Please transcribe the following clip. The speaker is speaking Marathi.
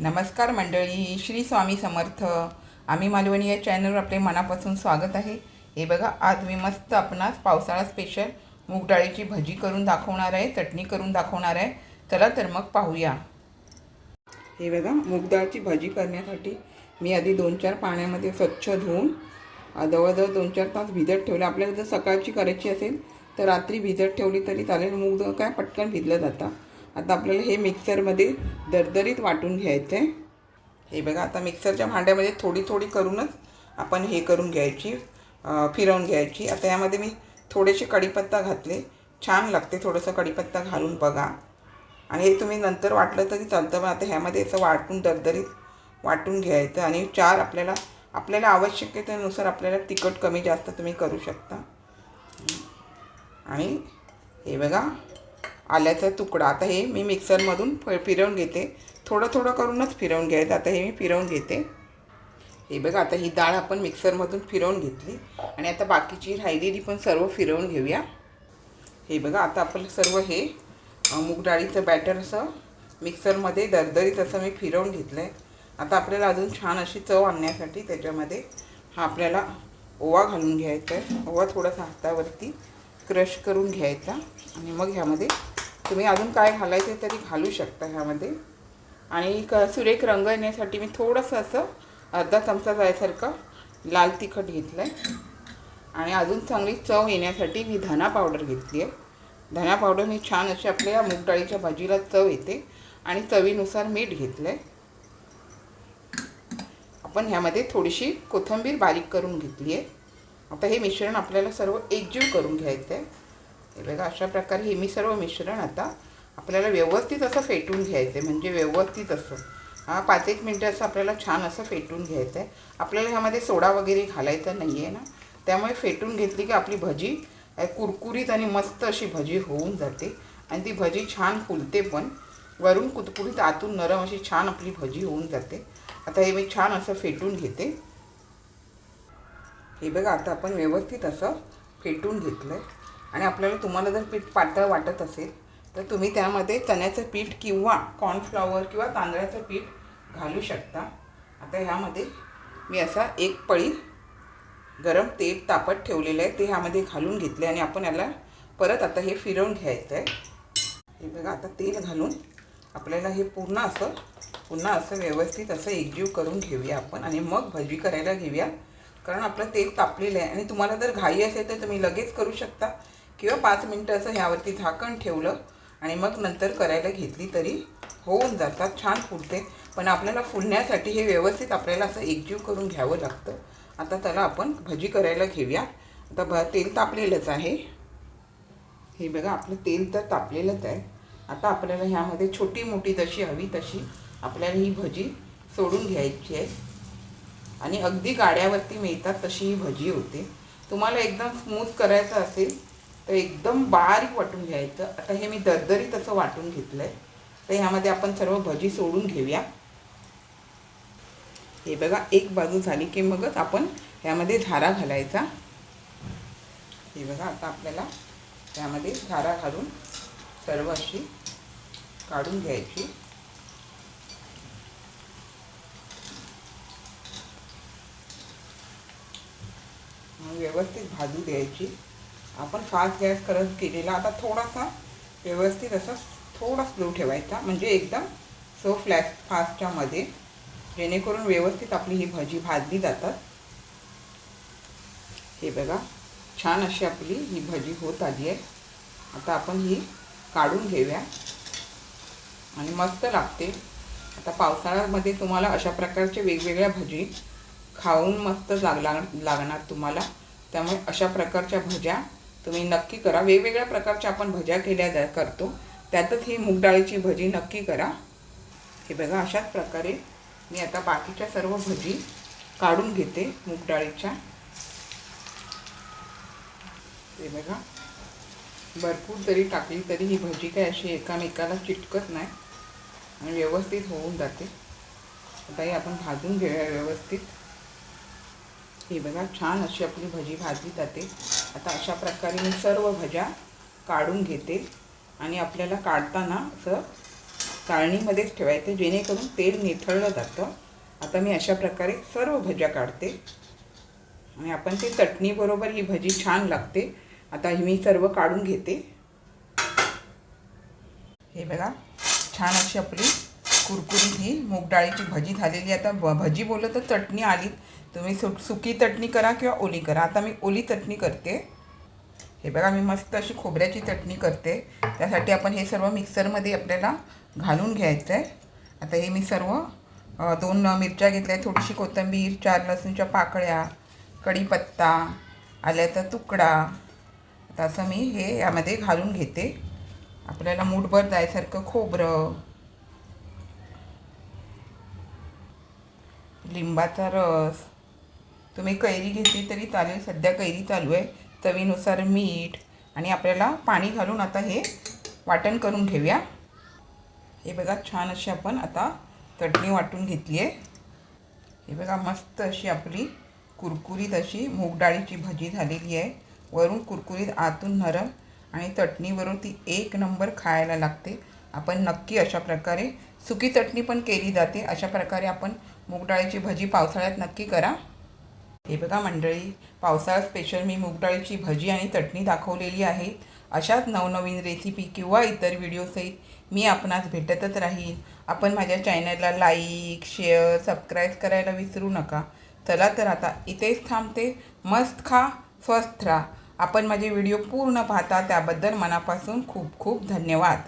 नमस्कार मंडळी श्री स्वामी समर्थ. आम्ही मालवणी या चॅनलवर आपले मनापासून स्वागत आहे. हे बघा आज मी मस्त आपणास पावसाळा स्पेशल मूग डाळीची भजी करून दाखवणार आहे चटणी करून दाखवणार आहे. चला तर मग पाहूया. हे बघा मूग डाळची भजी करण्यासाठी मी आधी दोन चार पाण्यामध्ये स्वच्छ धुवून जवळजवळ दोन चार तास भिजत ठेवले. आपल्याला जर सकाळची करायची असेल तर रात्री भिजत ठेवली तरी चालेल. मूग काय पटकन भिजलं जातं. आता आपल्याला हे मिक्सरमध्ये दरदरीत वाटून घ्यायचं आहे. हे बघा आता मिक्सरच्या भांड्यामध्ये थोडी थोडी करूनच आपण हे करून घ्यायची फिरवून घ्यायची. आता यामध्ये मी थोडेसे कढीपत्ता घातले. छान लागते थोडंसं कढीपत्ता घालून बघा. आणि हे तुम्ही नंतर वाटलं तरी चालतं पण आता ह्यामध्ये असं वाटून दरदरीत वाटून घ्यायचं. आणि चार आपल्याला आपल्याला आवश्यकतेनुसार आपल्याला तिखट कमी जास्त तुम्ही करू शकता. आणि हे बघा आल्याचा तुकडा. आता हे मी मिक्सरमधून फ फिरवून घेते. थोडं थोडं करूनच फिरवून घ्यायचं. आता हे मी फिरवून घेते. हे बघा आता ही डाळ आपण मिक्सरमधून फिरवून घेतली. आणि आता बाकीची राहिलेली पण सर्व फिरवून घेऊया. हे बघा आता आपण सर्व हे मूग डाळीचं बॅटर असं मिक्सरमध्ये दरदरीत असं मी फिरवून घेतलं आहे आता आपल्याला अजून छान अशी चव आणण्यासाठी त्याच्यामध्ये हा आपल्याला ओवा घालून घ्यायचा आहे. ओवा थोडासा हातावरती क्रश करून घ्यायचा. आणि मग ह्यामध्ये तुम्ही अजून काय घालायचे तरी घालू शकता ह्यामध्ये. आणि क सुरेख रंग येण्यासाठी मी थोडंसं असं अर्धा चमचा जायसारखं लाल तिखट घेतलं आहे आणि अजून चांगली चव येण्यासाठी मी धना पावडर घेतली आहे. धना पावडर मी छान अशी आपल्या मूग डाळीच्या भाजीला चव येते. आणि चवीनुसार मीठ घेतलं आहे आपण ह्यामध्ये थोडीशी कोथिंबीर बारीक करून घेतली आहे. आता हे मिश्रण आपल्याला सर्व एकजीव करून घ्यायचं आहे हे बघा अशा प्रकारे हे मी सर्व मिश्रण आता आपल्याला व्यवस्थित असं फेटून घ्यायचं आहे म्हणजे व्यवस्थित असं. हा पाच एक मिनटं असं आपल्याला छान असं फेटून घ्यायचं आहे आपल्याला ह्यामध्ये सोडा वगैरे घालायचा नाही आहे ना. त्यामुळे फेटून घेतली की आपली भजी कुरकुरीत आणि मस्त अशी भजी होऊन जाते. आणि ती भजी छान फुलते पण. वरून कुतकुरीत आतून नरम अशी छान आपली भजी होऊन जाते. आता हे मी छान असं फेटून घेते. हे बघा आता आपण व्यवस्थित असं फेटून घेतलं आहे आणि आपल्याला तुम्हाला जर पीठ पातळ वाटत असेल तर तुम्ही त्यामध्ये चण्याचं पीठ किंवा कॉर्नफ्लॉवर किंवा तांदळाचं पीठ घालू शकता. आता ह्यामध्ये मी असा एक पळी गरम तेल तापत ठेवलेलं आहे ते ह्यामध्ये घालून घेतले आणि आपण याला परत आता हे फिरवून घ्यायचं आहे. हे बघा आता तेल घालून आपल्याला हे पूर्ण असं पुन्हा असं व्यवस्थित असं एकजीव करून घेऊया आपण आणि मग भजी करायला घेऊया. कारण आपलं तेल तापलेलं आहे आणि तुम्हाला जर घाई असेल तर तुम्ही लगेच करू शकता. किंवा पाच मिनटं असं ह्यावरती झाकण ठेवलं आणि मग नंतर करायला घेतली तरी होऊन जातात छान फुलते. पण आपल्याला फुलण्यासाठी हे व्यवस्थित आपल्याला असं एकजीव करून घ्यावं लागतं. आता त्याला आपण भजी करायला घेऊया. आता भ तेल तापलेलंच आहे. हे बघा आपलं तेल तर तापलेलंच आहे. आता आपल्याला ह्यामध्ये छोटी मोठी जशी हवी तशी आपल्याला ही भजी सोडून घ्यायची आहे. आणि अगदी गाड्यावरती मिळतात तशी ही भजी होते. तुम्हाला एकदम स्मूथ करायचं असेल एकदम बारीक वाटून घ्यायचं. आता हे मी दरदरीत असं वाटून घेतलं आहे तर ह्यामध्ये आपण सर्व भजी सोडून घेऊया. हे बघा एक बाजू झाली की मगच आपण ह्यामध्ये झारा घालायचा. हे बघा आता आपल्याला त्यामध्ये झारा घालून सर्व अशी काढून घ्यायची. मग व्यवस्थित भाजू द्यायची. आपण फास्ट गॅस करत केलेला. आता थोडासा व्यवस्थित असं थोडा स्लो ठेवायचा. म्हणजे एकदम सो फ्लॅश फास्टच्यामध्ये जेणेकरून व्यवस्थित आपली ही भजी भाजली जातात. हे बघा छान अशी आपली ही भजी होत आली आहे. आता आपण ही काढून घेऊया. आणि मस्त लागते. आता पावसाळ्यामध्ये तुम्हाला अशा प्रकारचे वेगवेगळ्या भजी खाऊन मस्त लाग- लागणार तुम्हाला. त्यामुळे अशा प्रकारच्या भज्या तुम्ही नक्की करा. वेगवेगळ्या प्रकारच्या आपण भज्या केल्या जा करतो. त्यातच ही मूगडाळीची भजी नक्की करा. हे बघा अशाच प्रकारे मी आता बाकीच्या सर्व भजी काढून घेते मूगडाळीच्या हे बघा भरपूर जरी टाकली तरी ही भजी काय अशी एकामेकाला चिटकत नाही आणि व्यवस्थित होऊन जाते. आता ही आपण भाजून घेऊया व्यवस्थित. हे बघा छान अशी आपली भजी भाजली जाते. आता अशा प्रकारे मी सर्व भज्या काढून घेते आणि आपल्याला काढताना असं चाळणीमध्येच ठेवायचं जेणेकरून तेल निथळलं जातं. आता मी अशा प्रकारे सर्व भज्या काढते. आणि आपण ते चटणीबरोबर ही भजी छान लागते. आता मी सर्व काढून घेते. हे बघा छान अशी आपली कुरकुरीत ही मूग डाळीची भजी झालेली आता भ भजी बोललं तर चटणी आली तुम्ही सु सुकी चटणी करा किंवा ओली करा. आता मी ओली चटणी करते. हे बघा मी मस्त अशी खोबऱ्याची चटणी करते. त्यासाठी आपण हे सर्व मिक्सरमध्ये आपल्याला घालून घ्यायचं आहे आता हे मी सर्व दोन मिरच्या घेतल्या थोडीशी कोथिंबीर चार लसूणच्या पाकळ्या कढीपत्ता आल्याचा तुकडा. आता असं मी हे यामध्ये घालून घेते. आपल्याला मूठभर जायसारखं खोबरं लिंबाचा रस. तुम्ही कैरी घेतली तरी चालेल. सध्या कैरी चालू आहे. चवीनुसार मीठ आणि आपल्याला पाणी घालून आता हे वाटण करून घेऊया. हे बघा छान अशी आपण आता चटणी वाटून घेतली आहे. हे बघा मस्त अशी आपली कुरकुरीत अशी मूगडाळीची भाजी झालेली आहे. वरून कुरकुरीत आतून नरम आणि चटणीवरून ती एक नंबर खायला लागते. आपण नक्की अशा प्रकारे सुकी चटणी पण केली जाते. अशा प्रकारे आपण मूगडाळीची भजी पावसाळ्यात नक्की करा. हे बघा मंडळी पावसाळा स्पेशल मी मूगडाळीची भजी आणि चटणी दाखवलेली आहे. अशाच नवनवीन रेसिपी किंवा इतर व्हिडिओसहित मी आपणास भेटतच राहीन. आपण माझ्या चॅनलला लाईक शेअर सबस्क्राईब करायला विसरू नका. चला तर आता इथेच थांबते. मस्त खा स्वस्थ राहा. आपण माझे व्हिडिओ पूर्ण पाहता त्याबद्दल मनापासून खूप खूप धन्यवाद.